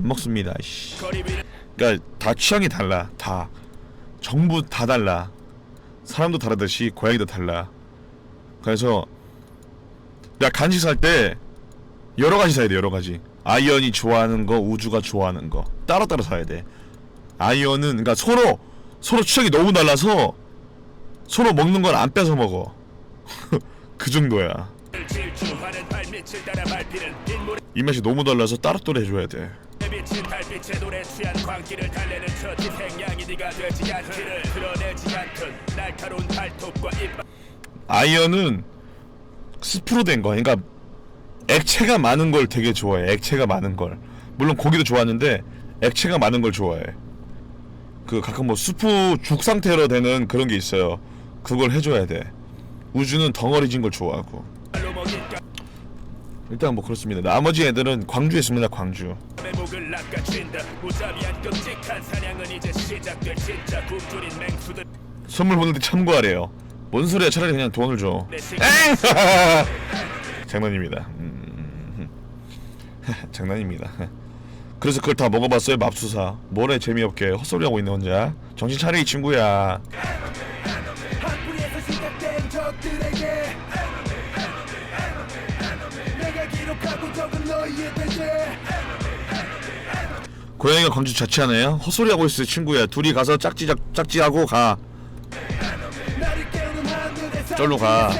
안 먹습니다. 씨. 그러니까 다 취향이 달라. 다 정부 다 달라. 사람도 다르듯이 고양이도 달라. 그래서 야 간식 살 때 여러 가지 사야 돼 여러 가지. 아이언이 좋아하는 거, 우주가 좋아하는 거 따로 따로 사야 돼. 아이언은 그러니까 서로 서로 취향이 너무 달라서 서로 먹는 건안 뺏어 먹어. 그 정도야. 입맛이 너무 달라서 따로따로 해줘야 돼. 비친 달빛의 노래 취한 광기를 달래는 저 희생양이 네가 되지 않기를 드러내지 않던 날카로운 발톱과 입 아이언은 스프로 된 거. 그러니까 액체가 많은 걸 되게 좋아해. 액체가 많은 걸. 물론 고기도 좋아하는데 액체가 많은 걸 좋아해. 그 가끔 뭐 수프 죽 상태로 되는 그런 게 있어요. 그걸 해줘야 돼. 우주는 덩어리진 걸 좋아하고. 일단 뭐 그렇습니다. 나머지 애들은 광주에 있습니다. 광주. 목을 낚아챈다 무자비한 끔찍한 사냥은 이제 시작될 진짜 굶주린 맹수들 선물 때 참고하래요. 뭔 소리야? 차라리 그냥 돈을 줘. 내. 장난입니다. 음, 장난입니다. 그래서 그걸 다 먹어봤어요 맙수사. 뭐래 재미없게 헛소리하고 있는 혼자. 정신 차려 이 친구야. 고양이가 광주 자취하네요. 헛소리하고 있어요 친구야. 둘이 가서 짝지 짝, 짝지하고 가. 절로 가.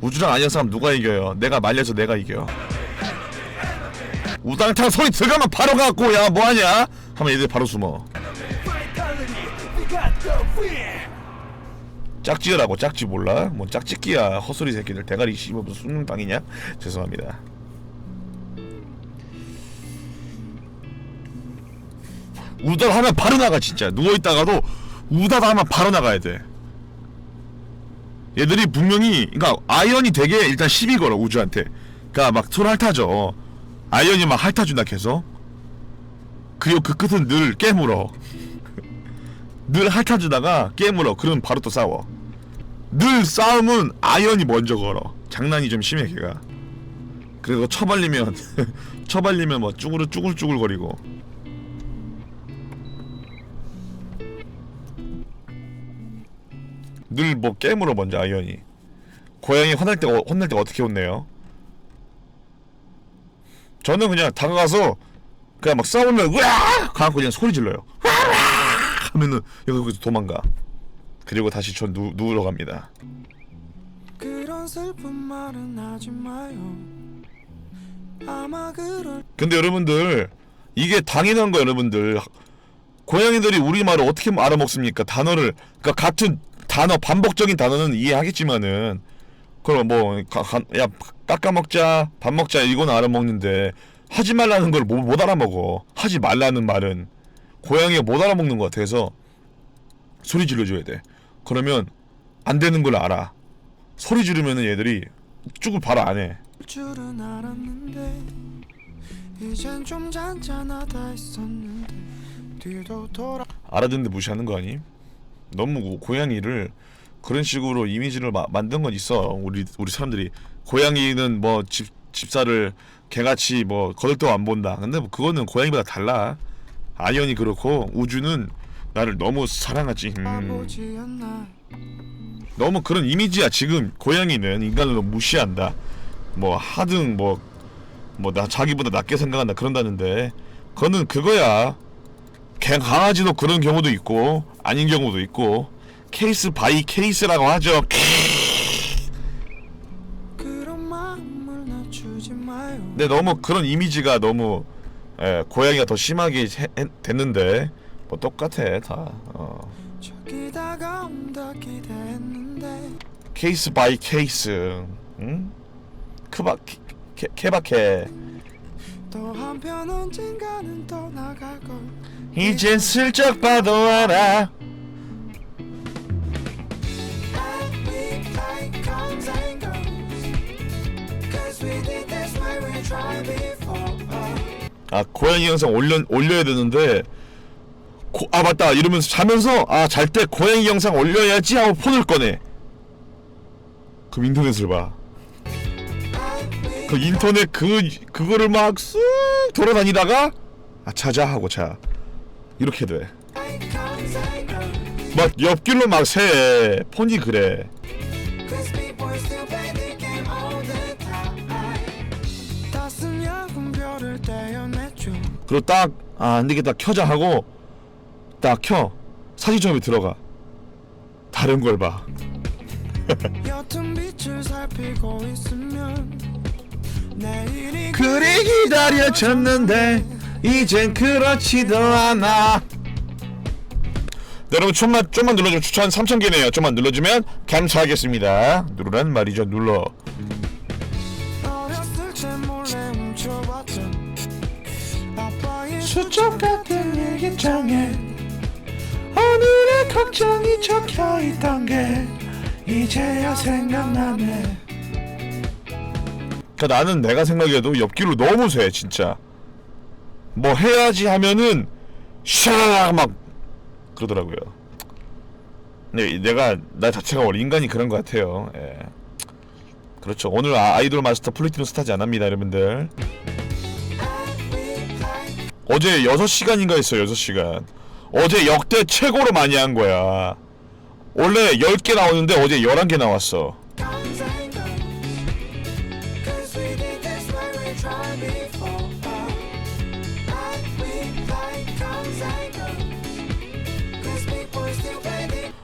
우주랑 아니한 사람 누가 이겨요? 내가 말려서 내가 이겨. 우당탕 소리 들어가면 바로 가고 야 뭐하냐? 하면 얘들 바로 숨어. 짝지으라고 짝지 몰라? 뭐 짝짓기야 헛소리 새끼들 대가리 씹어 무슨 땅이냐? 죄송합니다. 우달 하면 바로 나가 진짜 누워 있다가도 우다다 하면 바로 나가야 돼. 얘들이 분명히 그러니까 아이언이 되게 일단 시비 걸어 우주한테. 그러니까 막손 핥아줘. 아이언이 막 핥아준다 계속. 그리고 그 끝은 늘 깨물어. 늘 핥아주다가 깨물어. 그럼 바로 또 싸워. 늘 싸움은 아이언이 먼저 걸어. 장난이 좀 심해 걔가. 그리고 처발리면 처발리면 뭐 쭈구르 쭈글쭈글 거리고. 늘뭐 깨물어 먼저 아이언이. 고양이 화날 때 어- 혼날 때 어떻게 혼내요? 저는 그냥 다가가서 그냥 막 싸우면 으아! 가고 그냥 소리 질러요. 으아! 하면은 여기서 도망가. 그리고 다시 전 누, 누우러 갑니다. 근데 여러분들 이게 당연한 거 여러분들 고양이들이 우리말을 어떻게 알아먹습니까? 단어를 그러니까 같은 단어 반복적인 단어는 이해하겠지만은 그럼 뭐야 깎아 먹자 밥 먹자 이건 알아먹는데 하지 말라는 걸 못 알아먹어. 하지 말라는 말은 고양이가 못 알아먹는 것 같아서 소리 질러줘야 돼. 그러면 안 되는 걸 알아. 소리 지르면은 얘들이 쭉을 바로 안해. 알아듣는데 무시하는 거 아님? 너무 고- 고양이를 그런 식으로 이미지를 마- 만든 건 있어. 우리 우리 사람들이. 고양이는 뭐 집 집사를 개같이 뭐 거들떠 안 본다. 근데 뭐 그거는 고양이보다 달라. 아이언이 그렇고 우주는 나를 너무 사랑하지. 음. 너무 그런 이미지야 지금. 고양이는 인간을 너무 무시한다. 뭐 하등 뭐 뭐 나 자기보다 낮게 생각한다 그런다는데. 그거는 그거야. 개 강아지도 그런 경우도 있고 아닌 경우도 있고 케이스 바이 케이스라고 하죠. 근데 너무 그런 이미지가 너무 예, 고양이가 더 심하게 해- 해- 됐는데 뭐 똑같아 다. 어. 케이스 바이 케이스. 응? 크바 케, 케바케. 또 한편 언젠가는 떠나갈 걸 이젠 슬쩍 봐도 알아 아 고양이 영상 올려 올려야 되는데 고, 아 맞다. 이러면서 자면서 아 잘 때 고양이 영상 올려야지 하고 폰을 꺼내. 그럼 인터넷을 봐. 그 인터넷 그 그거를 막쓱 돌아다니다가 아 자자 하고 자 이렇게 돼. 막 옆길로 막 새. 폰이 그래. 그리고 딱 아, 안 되겠다. 켜자 하고 딱 켜. 사진첩에 들어가. 다른 걸 봐. 내일이 그리 기다려졌는데 이젠 그렇지도 않아. 네, 여러분 좀만 좀만 눌러주면 추천 3,000개네요. 좀만 눌러주면 감사하겠습니다. 누르란 말이죠. 눌러. 어렸을 때 몰래 훔쳐봤던 아빠의 수첩 같은 일기장에 오늘의 걱정이 적혀 있던 게 이제야 생각나네. 그러니까 나는 내가 생각해도 옆길로 너무 새 진짜. 뭐 해야지 하면은 샤막 그러더라고요. 네, 내가 나 자체가 원래 인간이 그런 것 같아요. 예. 그렇죠. 오늘 아- 아이돌 마스터 플래티넘 스타지 않합니다, 여러분들. 어제 6시간인가 했어요, 6시간. 어제 역대 최고로 많이 한 거야. 원래 10개 나오는데 어제 11개 나왔어.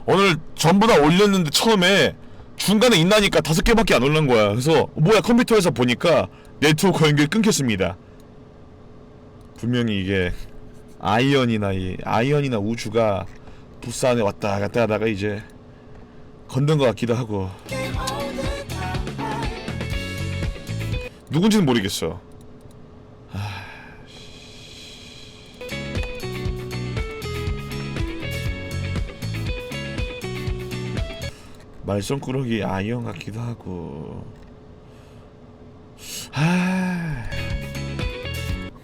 오늘 전부 다 올렸는데 처음에 중간에 있나니까 다섯 개밖에 안 올린 거야. 그래서 뭐야 컴퓨터에서 보니까 네트워크 연결 끊겼습니다. 분명히 이게 아이언이나 이 아이언이나 우주가 부스 안에 왔다 갔다 하다가 이제 건든 것 같기도 하고. 누군지는 모르겠어. 말썽꾸러기 아이언 같기도 하고. 아.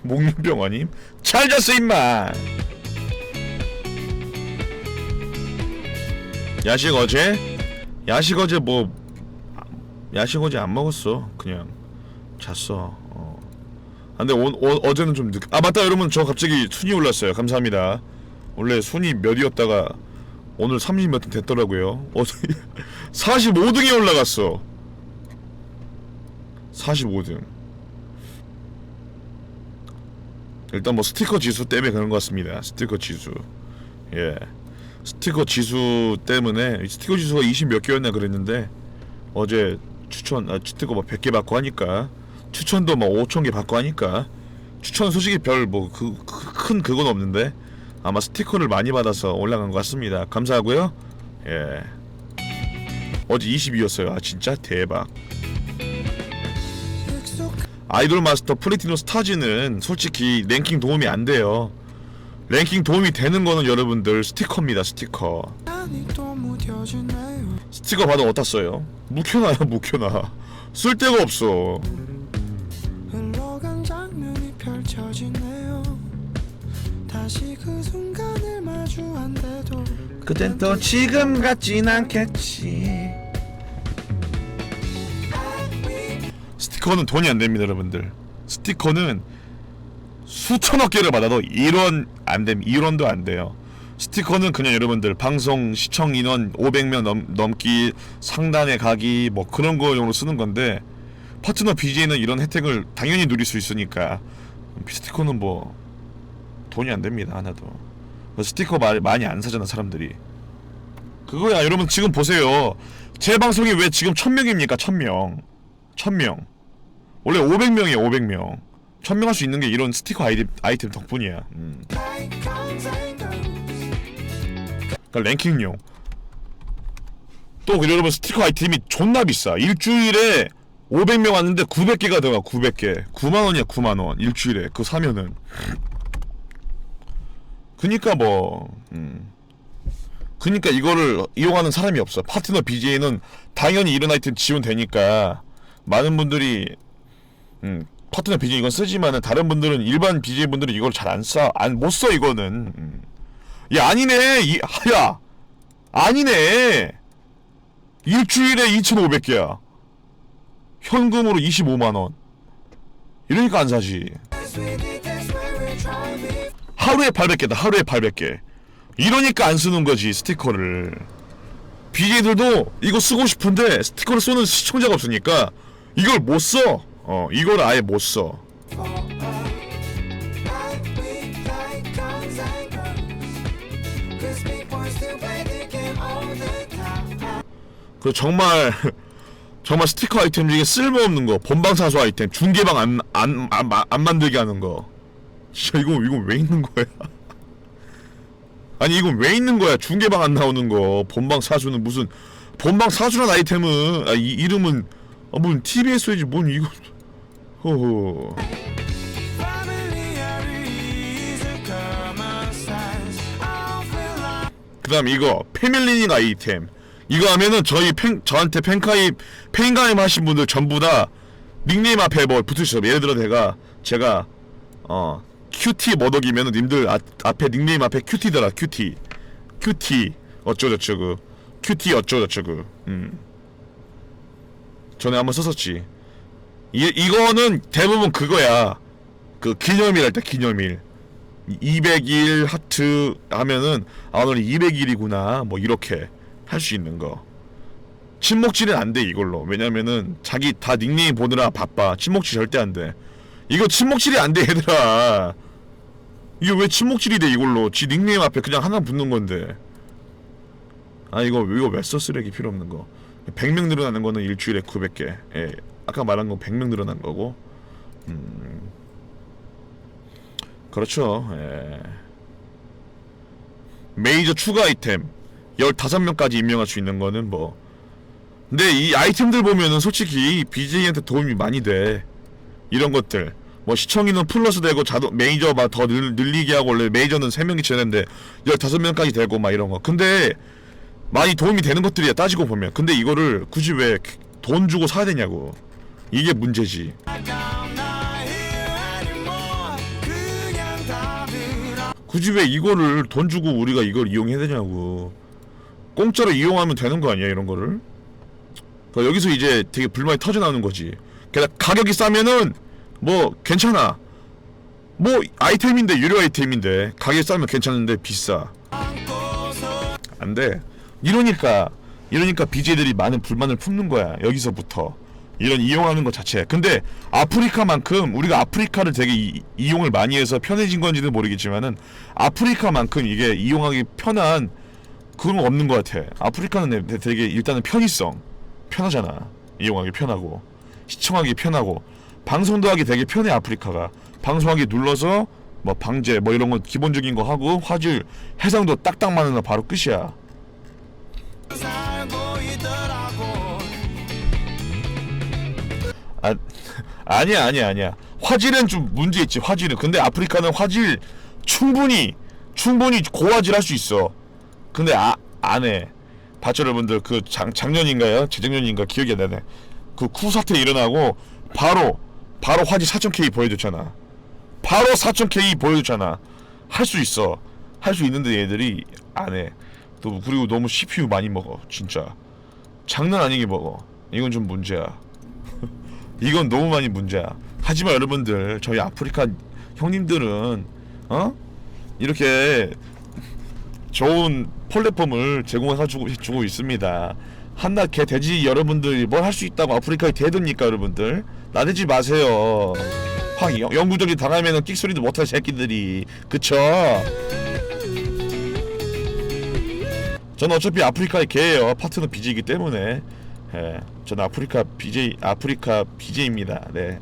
목련병 아님? 잘 잤어 임마. 야식 어제? 야식 어제 뭐 야식 어제 안 먹었어. 그냥 잤어. 어. 아, 근데 오, 오, 어제는 좀 늦. 아 맞다 여러분 저 갑자기 순위 올랐어요. 감사합니다. 원래 순위 몇이었다가 오늘 30몇 등 됐더라고요. 어제 45등에 올라갔어. 45등. 일단 뭐 스티커 지수 때문에 그런 것 같습니다. 스티커 지수. 예. 스티커 지수 때문에 스티커 지수가 20 몇 개였나 그랬는데 어제 추천 아, 스티커 뭐 100개 받고 하니까 추천도 뭐 5천 개 받고 하니까 추천 솔직히 별 뭐 그 큰 그건 없는데 아마 스티커를 많이 받아서 올라간 것 같습니다. 감사하고요. 예. 어제 20이었어요. 아 진짜 대박. 아이돌 마스터 플래티넘 스타즈는 솔직히 랭킹 도움이 안 돼요. 랭킹 도움이 되는 거는 여러분들 스티커입니다. 스티커. 스티커 받아 어디다 써요? 묵혀놔요 묵혀놔. 쓸 데가 없어. 그 그땐 또 지금 같진 않겠지. 스티커는 돈이 안 됩니다, 여러분들. 스티커는 수천억 개를 받아도 1원 안 됩니다. 1원도 안 돼요. 스티커는 그냥 여러분들 방송 시청 인원 500명 넘, 넘기 상단에 가기 뭐 그런 거용으로 쓰는 건데 파트너 BJ는 이런 혜택을 당연히 누릴 수 있으니까 스티커는 뭐 돈이 안 됩니다 하나도. 그 스티커 말, 많이 안 사잖아 사람들이. 그거야 여러분 지금 보세요. 제 방송이 왜 지금 1000명입니까 1000명? 1000명. 원래 500명이에요 500명. 1000명 할 수 있는 게 이런 스티커 아이템, 아이템 덕분이야. 음. 그러니까 랭킹용. 또 여러분 스티커 아이템이 존나 비싸. 일주일에 500명 왔는데 900개가 들어가 900개. 9만원이야 9만원. 일주일에. 그거 사면은 그니까 뭐 음. 그니까 이거를 이용하는 사람이 없어. 파트너 BJ는 당연히 이런 아이템 지원되니까 많은 분들이 음, 파트너 BJ 이건 쓰지만은 다른 분들은 일반 BJ 분들은 이걸 잘 안 써 안 못 써 이거는. 음. 야 아니네. 이, 야. 아니네. 일주일에 2,500개야. 현금으로 25만원. 이러니까 안 사지 하루에 800개다 하루에 800개. 이러니까 안 쓰는 거지 스티커를. BJ들도 이거 쓰고 싶은데 스티커를 쏘는 시청자가 없으니까 이걸 못 써. 어 이걸 아예 the time. 그 정말 정말 스티커 아이템 중에 쓸모없는 거 본방사수 아이템 중계방 안 안안안 만들게 하는 거 진짜 이거 이거 왜 있는 거야? 아니 이건 왜 있는 거야? 중계방 안 나오는 거. 본방 사수는 무슨 본방 사수란 아이템은 아, 이 이름은 아, 뭔 TBS지 뭔 이거. like 그다음 이거 패밀리닝 아이템. 이거 하면은 저희 팬 저한테 팬가입 팬가입 하신 분들 전부 다 닉네임 앞에 뭐 붙으셔 예를 들어 내가 제가 어 큐티 머덕이면은 님들 아, 앞에 닉네임 앞에 큐티더라 큐티. 큐티. 어쩌고저쩌고. 큐티 어쩌고저쩌고. 음. 전에 한번 썼었지. 이 이거는 대부분 그거야. 그 기념일 할 때 기념일. 200일 하트 하면은 아 오늘 200일이구나 뭐 이렇게 할 수 있는 거. 침묵질은 안 돼 이걸로. 왜냐면은 자기 다 닉네임 보느라 바빠. 침묵질 절대 안돼 이거 침묵질이 안 돼 얘들아. 이게 왜 침묵질이 돼 이걸로? 지 닉네임 앞에 그냥 하나 붙는 건데. 아 이거 이거 왜 써 쓰레기 필요 없는 거. 100명 늘어나는 거는 일주일에 900개. 예 아까 말한 건 100명 늘어난 거고. 그렇죠. 예. 메이저 추가 아이템. 15명까지 임명할 수 있는 거는 뭐. 근데 이 아이템들 보면은 솔직히 BJ한테 도움이 많이 돼. 이런 것들. 뭐 시청인은 플러스 되고 자동 메이저 막 더 늘리게 하고 원래 메이저는 3명이 되는데 15명까지 되고 막 이런 거. 근데 많이 도움이 되는 것들이야 따지고 보면. 근데 이거를 굳이 왜 돈 주고 사야 되냐고. 이게 문제지. 굳이 왜 이거를 돈 주고 우리가 이걸 이용해야 되냐고 공짜로 이용하면 되는 거 아니야 이런 거를 그러니까 여기서 이제 되게 불만이 터져 나오는 거지 게다가 가격이 싸면은 뭐 괜찮아. 뭐 아이템인데 유료 아이템인데 가격이 싸면 괜찮은데 비싸. 안고서 안돼. 이러니까 이러니까 BJ들이 많은 불만을 품는 거야 여기서부터. 이런 이용하는 것 자체. 근데 아프리카만큼 우리가 아프리카를 되게 이, 이용을 많이 해서 편해진 건지는 모르겠지만은 아프리카만큼 이게 이용하기 편한 거 없는 것 같아. 아프리카는 되- 되게 일단은 편의성. 편하잖아. 이용하기 편하고 시청하기 편하고 방송도 하기 되게 편해 아프리카가. 방송하기 눌러서 뭐 방제 뭐 이런 건 기본적인 거 하고 화질 해상도 딱딱 맞는 거 바로 끝이야. 아, 아니야 아니야 아니야. 화질은 좀 문제 있지 화질은. 근데 아프리카는 화질 충분히 충분히 고화질 할 수 있어. 근데 아 안해. 봤죠 여러분들? 그 작, 작년인가요? 재작년인가? 기억이 안 나네 그 쿠 사태 일어나고 바로 바로 화질 4000K 보여줬잖아. 바로 4000K 보여줬잖아. 할 수 있어. 할 수 있는데 얘들이 안 해. 또 그리고 너무 CPU 많이 먹어 진짜. 장난 아니게 먹어. 이건 좀 문제야. 이건 너무 많이 문제야. 하지만 여러분들 저희 아프리카 형님들은 어? 이렇게 좋은 플랫폼을 제공해 주고 있습니다. 한낱 개 돼지 여러분들이 뭘 할 수 있다고 아프리카에 대듭니까 여러분들? 나대지 마세요. 확 영- 영구적이 당하면은 끽소리도 못할 새끼들이 그쵸? 저는 어차피 아프리카의 개예요. 파트너 BJ이기 때문에. 예, 저는 아프리카 BJ, 아프리카 BJ입니다. 네.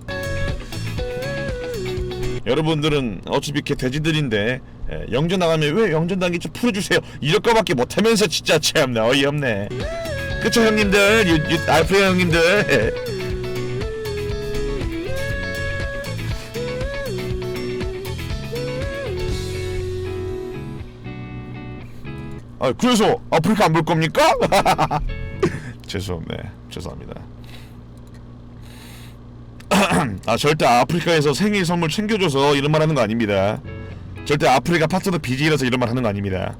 여러분들은 어차피 개 돼지들인데 예, 영전 나가면 왜 영전 좀 풀어주세요. 이럴 거밖에 못하면서 진짜 참나 어이없네. 그쵸 형님들, 유, 유, 아프리카 형님들. 예. 아 그래서 아프리카 안 볼 겁니까? 죄송네 죄송합니다 아 절대 아프리카에서 생일 선물 챙겨줘서 이런 말 하는 거 아닙니다 절대 아프리카 파트너 BJ라서 이런 말 하는 거 아닙니다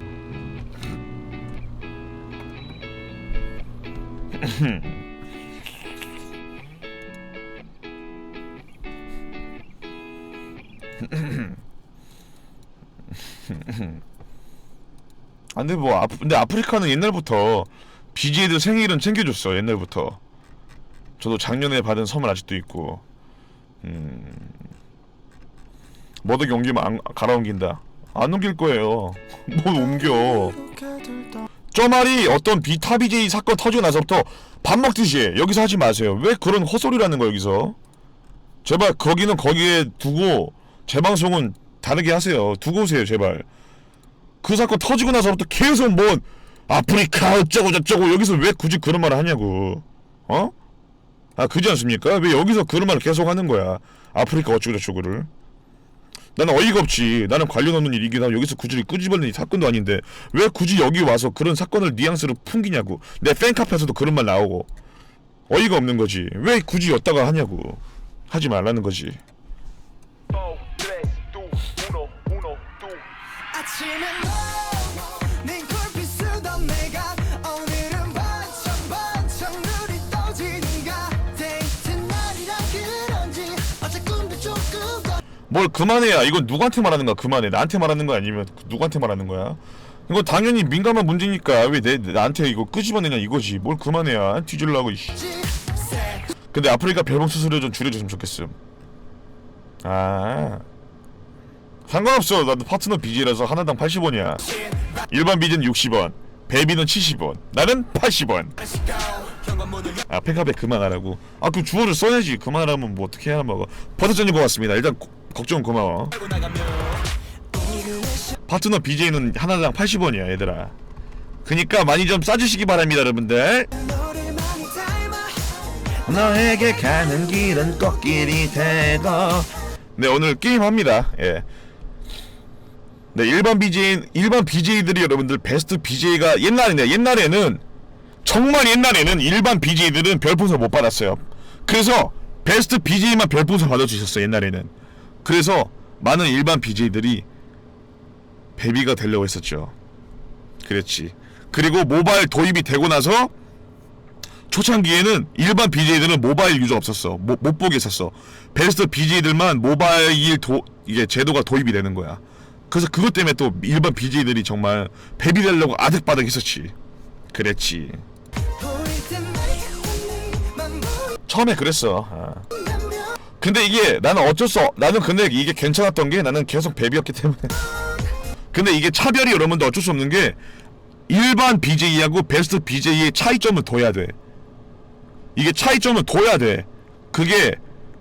아, 근데 뭐 아프, 근데 아프리카는 옛날부터 BJ들 생일은 챙겨줬어 옛날부터. 저도 작년에 받은 선물 아직도 있고. 음. 뭐도 옮기면 안, 갈아 옮긴다. 안 옮길 거예요. 뭘 옮겨. 저 말이 어떤 비타 BJ 사건 터지고 나서부터 밥 먹듯이 해. 여기서 하지 마세요. 왜 그런 헛소리라는 거야 여기서? 제발 거기는 거기에 두고 재방송은 다르게 하세요. 두고 오세요 제발. 그 사건 터지고 나서부터 계속 뭐 아프리카 어쩌고 저쩌고 여기서 왜 굳이 그런 말을 하냐고. 어? 아 그지 않습니까? 왜 여기서 그런 말을 계속 하는 거야? 아프리카 어쩌고 저쩌고를. 나는 어이가 없지. 나는 관련 없는 일이긴 하고 여기서 굳이 끄집어내는 사건도 아닌데 왜 굳이 여기 와서 그런 사건을 뉘앙스로 풍기냐고. 내 팬카페에서도 그런 말 나오고 어이가 없는 거지. 왜 굳이 였다가 하냐고. 하지 말라는 거지. 아침에 너네 뭘 그만해야. 이건 누구한테 말하는 거야? 그만해. 나한테 말하는 거 아니면 누구한테 말하는 거야? 이거 당연히 민감한 문제니까 왜 내 나한테 이거 끄집어내냐 이거지. 뭘 그만해야. 뒤질라고 이씨. 새 근데 아프리카 별봉 수수료 좀 줄여줬으면 좋겠음. 아. 상관없어. 나도 파트너 BJ라서 하나당 80원이야. 일반 BJ는 60원. 베비는 70원. 나는 80원. 아, 팬카페 그만하라고. 아, 그 주어를 써야지. 그만하라면 뭐 어떻게 해야 먹어. 버섯전님 고맙습니다. 일단 고, 걱정 고마워. 파트너 BJ는 하나당 80원이야, 얘들아. 그니까 많이 좀 싸주시기 바랍니다, 여러분들. 너에게 가는 길은 꽃길이 되고 네 오늘 게임 합니다 예. 네 일반 BJ 일반 BJ들이 여러분들 베스트 BJ가 옛날이네 옛날에는 정말 옛날에는 일반 BJ들은 별풍선 못 받았어요 그래서 베스트 BJ만 별풍선 받아주셨어 옛날에는 그래서 많은 일반 BJ들이 베비가 되려고 했었죠 그렇지 그리고 모바일 도입이 되고 나서 초창기에는 일반 BJ들은 모바일 유저 없었어. 못, 못 보게 했었어. 베스트 BJ들만 모바일 도, 이게 제도가 도입이 되는 거야. 그래서 그것 때문에 또 일반 BJ들이 정말 배비 되려고 아득바득 했었지. 그랬지. 보인다면 처음에 그랬어. 아. 근데 이게 나는 어쩔 수 없, 나는 근데 이게 괜찮았던 게 나는 계속 베비였기 때문에. 근데 이게 차별이 여러분들 어쩔 수 없는 게 일반 BJ하고 베스트 BJ의 차이점을 둬야 돼. 이게 차이점을 둬야 돼. 그게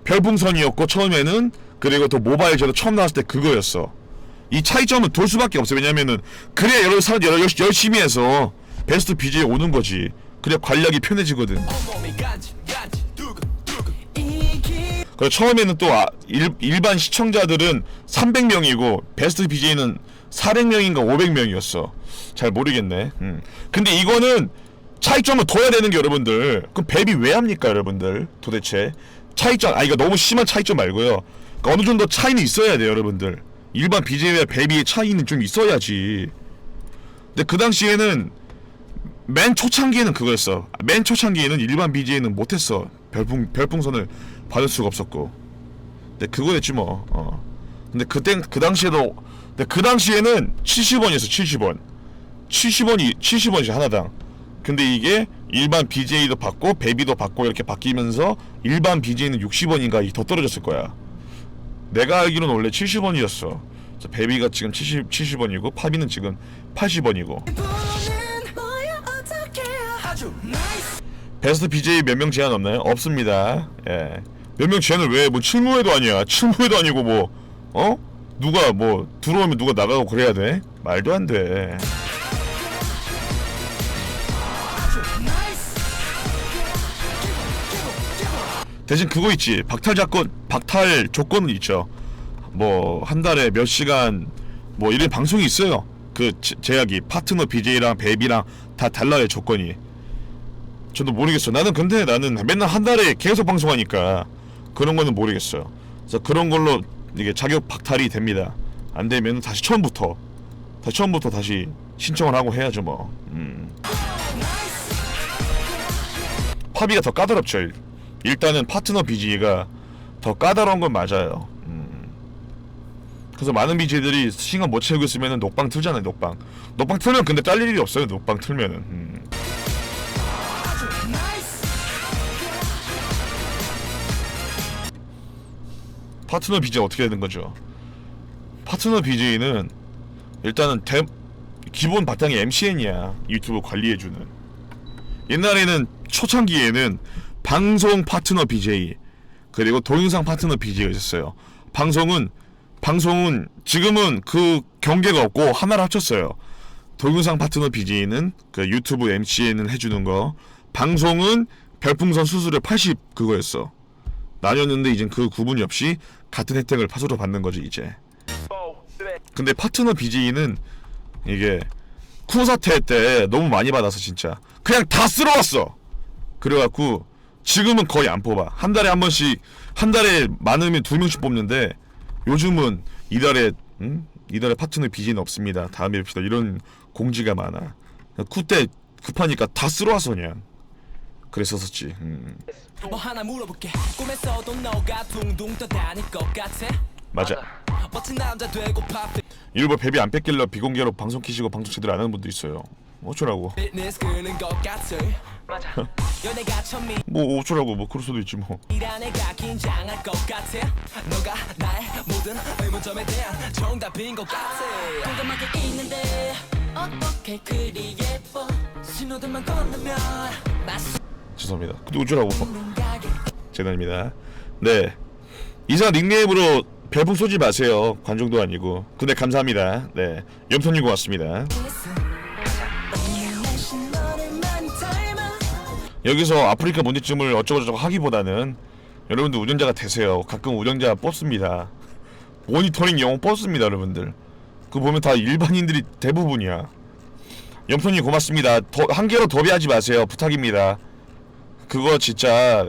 별풍선이었고 처음에는 그리고 또 모바일 제도 처음 나왔을 때 그거였어. 이 차이점을 둘 수밖에 없어. 왜냐면은 그래 여러 사람 열심히 해서 베스트 BJ 오는 거지. 그래 관략이 편해지거든. 그리고 처음에는 또 아, 일, 일반 시청자들은 300명이고 베스트 BJ는 400명인가 500명이었어. 잘 모르겠네. 음. 근데 이거는 차이점을 둬야 되는 게 여러분들. 그럼 뱀이 왜 합니까, 여러분들? 도대체 차이점. 아 이거 너무 심한 차이점 말고요. 그러니까 어느 정도 차이는 있어야 돼요, 여러분들. 일반 BJ와 뱀이의 차이는 좀 있어야지. 근데 그 당시에는 맨 초창기에는 그거였어. 맨 초창기에는 일반 BJ는 못했어. 별풍 별풍선을 받을 수가 없었고. 근데 그거였지 뭐. 어. 근데 그때 그 당시에도 근데 그 당시에는 70원이었어. 70원. 70원이 70원이 하나당. 근데 이게 일반 BJ도 받고 베비도 받고 이렇게 바뀌면서 일반 BJ는 60원인가 더 떨어졌을 거야. 내가 알기로는 원래 70원이었어. 베비가 지금 70 70원이고 파비는 지금 80원이고. 보는 뭐야 어떻게 아주 나이스 베스트 BJ 몇 명 제한 없나요? 없습니다. 예. 몇명 제한을 왜? 뭐 칠무회도 아니야. 칠무회도 아니고 뭐 어? 누가 뭐 들어오면 누가 나가고 그래야 돼? 말도 안 돼. 대신 그거 있지. 박탈 조건, 박탈 조건은 있죠. 뭐 한 달에 몇 시간 뭐 이런 방송이 있어요. 그 제- 제약이 파트너 BJ랑 베비랑 다 달라요 조건이. 저도 모르겠어. 나는 근데 나는 맨날 한 달에 계속 방송하니까 그런 거는 모르겠어요. 그래서 그런 걸로 이게 자격 박탈이 됩니다. 안 되면 다시 처음부터 다시 처음부터 다시 신청을 하고 해야죠 뭐. 음. 파비가 더 까다롭죠. 일- 일단은 파트너 BG가 더 까다로운 건 맞아요. 음. 그래서 많은 BJ들이 시간 못 채우고 있으면 녹방 틀잖아요 녹방 녹방 틀면 근데 잘릴 일이 없어요 녹방 틀면은 음. 파트너 BJ 어떻게 되는 거죠? 파트너 BJ는 일단은 대, 기본 바탕이 MCN이야 유튜브 관리해주는. 옛날에는 초창기에는 방송 파트너 BJ 그리고 동영상 파트너 BJ가 있었어요. 방송은 방송은 지금은 그 경계가 없고 하나를 합쳤어요. 동영상 파트너 BJ는 그 유튜브 MCN을 해주는 거 방송은 별풍선 수수료 80 그거였어 나뉘었는데 이젠 그 구분이 없이 같은 혜택을 파수로 받는 거지 이제. 근데 파트너 BJ는 이게 쿠 사태 때 너무 많이 받아서 진짜 그냥 다 쓸어왔어. 그래갖고 지금은 거의 안 뽑아. 한 달에 한 번씩 한 달에 많으면 두 명씩 뽑는데 요즘은 이달에 음? 이달에 파트너 BJ는 없습니다. 다음에 뵙시다. 이런 공지가 많아. 쿠 때 급하니까 다 쓸어왔어 그냥 그랬었었지. 음. 뭐 하나 물어볼게. 꿈에서도 너가 둥둥 떠다닐 것 같아? 맞아. 멋진 남자 되고 팝 일부 뱀이 안 뺏길러 비공개로 방송 키시고 방송 제대로 안 하는 분도 있어요. 어쩌라고? 피트니스 끄는 것 같아. 맞아. 연애가 뭐 어쩌라고? 뭐 그럴 수도 있지 뭐. 애가 긴장할 것 같아. 너가 나의 모든 의문점에 대한 정답인 것 같아. 공감하게 있는데 어떻게 그리 예뻐? 신호등만 건너면 낯선 죄송합니다. 가게 재단입니다. 네. 이상 닉네임으로 별풍 쏘지 마세요. 관종도 아니고. 근데 감사합니다. 네. 염선님 고맙습니다. 여기서 아프리카 문제점을 어쩌고저쩌고 하기보다는 여러분들 운영자가 되세요. 가끔 운영자 뽑습니다. 모니터링 영웅 뽑습니다 여러분들. 그 보면 다 일반인들이 대부분이야. 염선님 고맙습니다. 더, 한 개로 도배하지 마세요. 부탁입니다 그거 진짜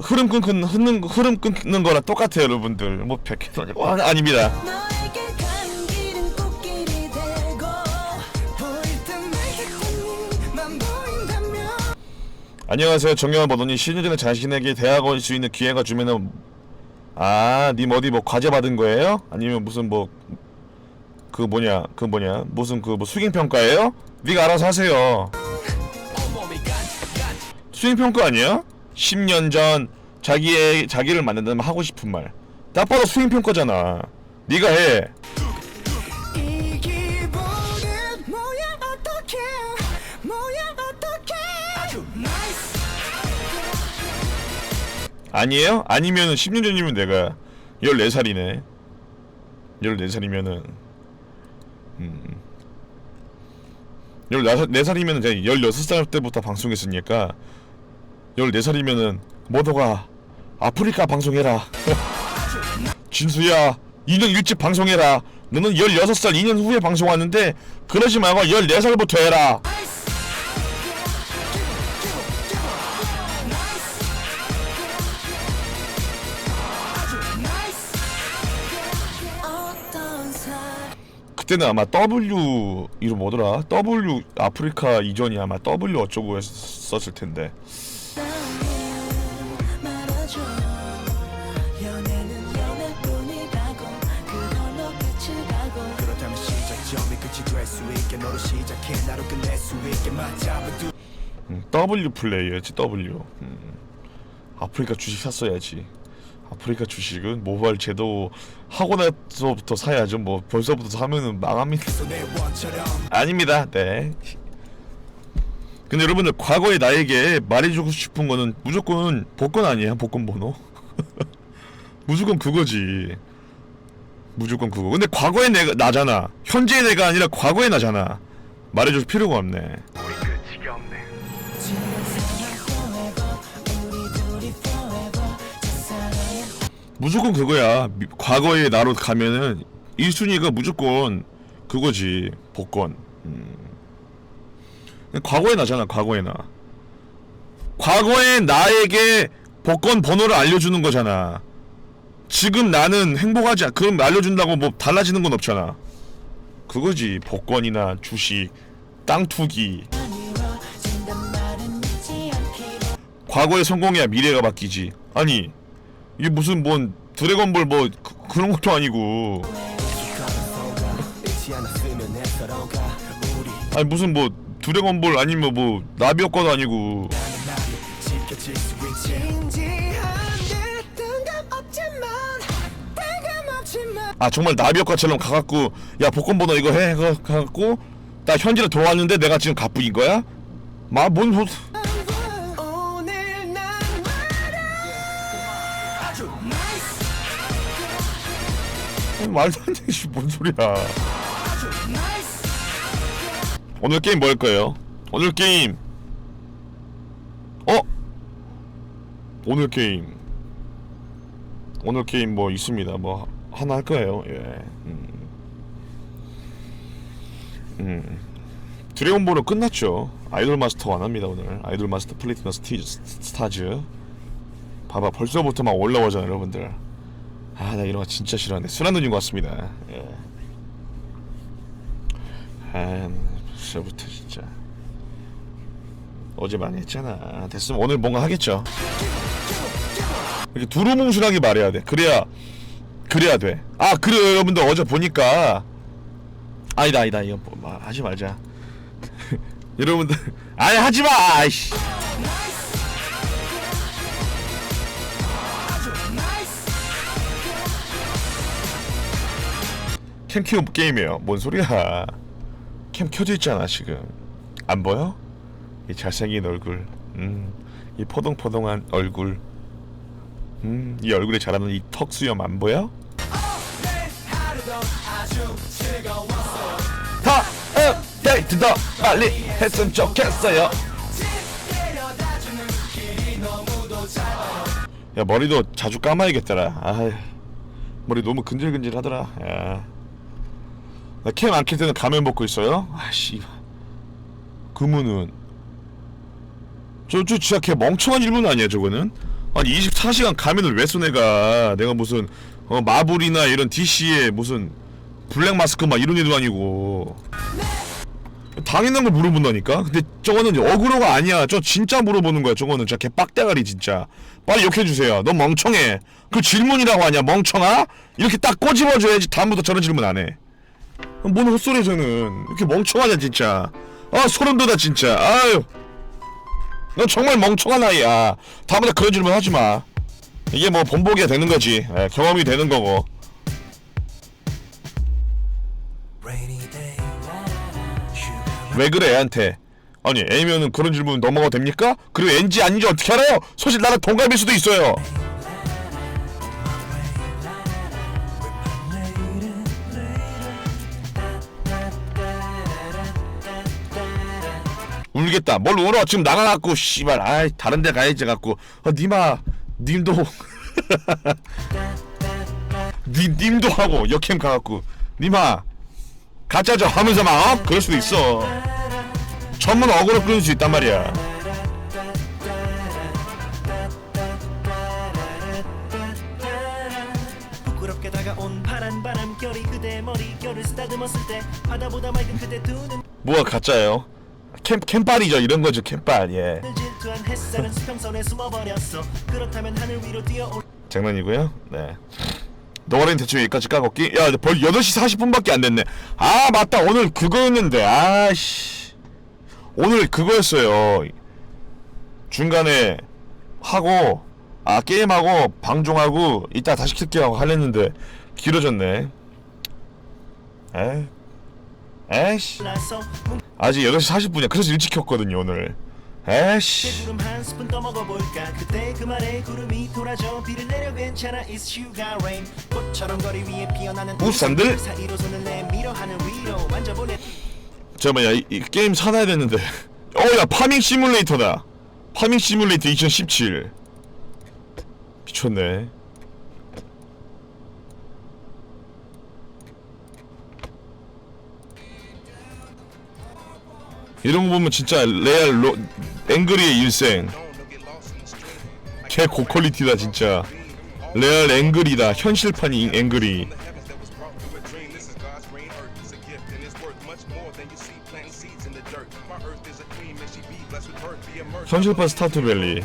흐름 끊는 흐름, 흐름 끊는 거랑 똑같아요 여러분들 뭐 백해도 아니고 아, 아닙니다 안녕하세요 정영환 버더니 10년 전에 자신에게 대학 올 수 있는 기회가 주면은 아 님 어디 뭐 과제 받은 거예요? 아니면 무슨 뭐 그 뭐냐 그 뭐냐 무슨 그 뭐 수행 평가예요? 네가 알아서 하세요. 온몸이 간간지 수행 평가 아니야? 10년 전 자기의 자기를 만난다면 하고 싶은 말. 딱 봐도 수행 평가잖아. 네가 해. 이 기분은 뭐야 어떡해 뭐야 어떡해 아주 나이스 아니에요? 아니면은 10년 전이면 내가 14살이네. 14살이면은 음. 14살이면은 제가 16살 때부터 방송했으니까 14살이면은 모두가 아프리카 방송해라. 진수야 2년 일찍 방송해라. 너는 16살 2년 후에 방송 왔는데 그러지 말고 14살부터 해라. 그때는 아마 W 이름 뭐더라? W 아프리카 이전이 아마 W 어쩌고 했었을 텐데. 시작해 나로 끝낼 수 있게 맞잡은 두 음, W 플레이였지 W. 음. 아프리카 주식 샀어야지. 아프리카 주식은 모바일 제도 하고 나서부터 사야죠. 뭐 벌써부터 사면은 망합니다. 손의 원처럼 아닙니다. 네. 근데 여러분들 과거의 나에게 말해주고 싶은 거는 무조건 복권 아니에요. 복권 번호. 무조건 그거지. 무조건 그거. 근데 과거의 내가 나잖아. 현재의 내가 아니라 과거의 나잖아. 말해줄 필요가 없네. 무조건 그거야. 미- 과거의 나로 가면은 1순위가 무조건 그거지. 복권. 음. 과거의 나잖아. 과거의 나. 과거의 나에게 복권 번호를 알려주는 거잖아. 지금 나는 행복하지 않. 그럼 알려준다고 뭐 달라지는 건 없잖아. 그거지. 복권이나 주식, 땅 투기. 과거에 성공해야 미래가 바뀌지. 아니 이게 무슨 뭔 드래곤볼 뭐 그, 그런 것도 아니고 아니 무슨 뭐 드래곤볼 아니면 뭐 나비효과도 아니고 아 정말 나비효과처럼 가갖고 야 복권 번호 이거 해 해갖고 나 현지로 들어왔는데 내가 지금 가뿐인 거야? 마뭔 소... 말도 안 되지 뭔 소리야 오늘 게임 뭐 할 거예요? 오늘 게임 어? 오늘 게임 오늘 게임 뭐 있습니다 뭐 하나 할 거예요 예 음. 음. 드래곤볼은 끝났죠 아이돌 마스터 안 합니다 오늘 아이돌 마스터 플래티넘 스티즈, 스타즈 봐봐 벌써부터 막 올라오잖아 여러분들 아 나 이런 거 진짜 싫어하는데 술한 눈인 것 같습니다 예. 아, 벌써부터 진짜 어제 많이 했잖아. 됐으면 오늘 뭔가 하겠죠. 이렇게 두루뭉술하게 말해야 돼. 그래야 그래야 돼. 아 그래요 여러분들 어제 보니까 아니다 아니다 이거 뭐, 마- 하지 말자. 여러분들 아니 하지 마. 아이씨. 캠 키우 게임이에요. 뭔 소리야? 캠 켜져 있잖아 지금. 안 보여? 이 잘생긴 얼굴, 음, 이 포동포동한 얼굴, 음, 이 얼굴에 자라는 이 턱 수염 안 보여? 다 업데이트 더 빨리 했으면 좋겠어요. 야 머리도 자주 감아야겠더라. 아, 머리 너무 근질근질하더라. 야, 나캠 안켤 때는 가면 벗고 있어요. 아씨, 그무는 저, 저 진짜 걔 멍청한 질문 아니야 저거는? 아니 24시간 가면을 왜써 내가? 내가 무슨 어, 마블이나 이런 DC의 무슨 블랙 마스크 막 이런 애도 아니고. 당연한 걸 물어본다니까? 근데 저거는 어그로가 아니야. 저 진짜 물어보는 거야 저거는. 진짜 개 빡대가리 진짜. 빨리 욕해주세요. 너 멍청해. 그 질문이라고 하냐? 멍청아? 이렇게 딱 꼬집어줘야지 다음부터 저런 질문 안해. 뭔 헛소리야 저는. 이렇게 멍청하냐 진짜. 아 소름 돋아 진짜. 아유 너 정말 멍청한 아이야. 다음부터 그런 질문 하지 마. 이게 뭐 본보기가 되는 거지. 예, 경험이 되는 거고. 왜 그래 애한테? 아니 A면은 그런 질문 넘어가도 됩니까? 그리고 N지 아닌지 어떻게 알아요? 사실 나랑 동갑일 수도 있어요. 울겠다. 뭘 울어? 지금 나가갖고 씨발. 아이 다른 데 가야지 갖고. 어 니마 님도 니 님도 하고 역캠 가갖고 니마 가짜죠 하면서 막 어? 그럴 수도 있어. 전문 어그로 끌릴 수 있단 말이야. 부끄럽게 다가온 파란 바람결이 그대 머릿결을 쓰다듬었을 때 바다보다 맑은 그대 두 눈을 뭐가 가짜예요? 캠 캠빨이죠 이런 거죠 캠빨 예. 장난이고요. 네. 너가는 대충 여기까지 까먹기? 야, 벌 8시 40분밖에 안 됐네. 아, 맞다. 오늘 그거였는데. 아씨. 오늘 그거였어요. 중간에 하고 아, 게임하고 방종하고 이따 다시 킬게 하고 하려는데 길어졌네. 에? 에이씨. 아직 8시 40분이야. 그래서 일찍 켰거든요, 오늘. 에이씨. 우산들? 그 사이로 손을 내밀어 하늘 위로 만져볼래 잠깐만 야, 이, 이 게임 사놔야 되는데 어야 파밍 시뮬레이터다 파밍 시뮬레이터 2017 미쳤네 이런 거 보면 진짜 레알 로, 앵그리의 일생. 개 고퀄리티다 진짜. 레알 앵그리다 현실판 이 앵그리. 현실판 스타트밸리.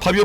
합의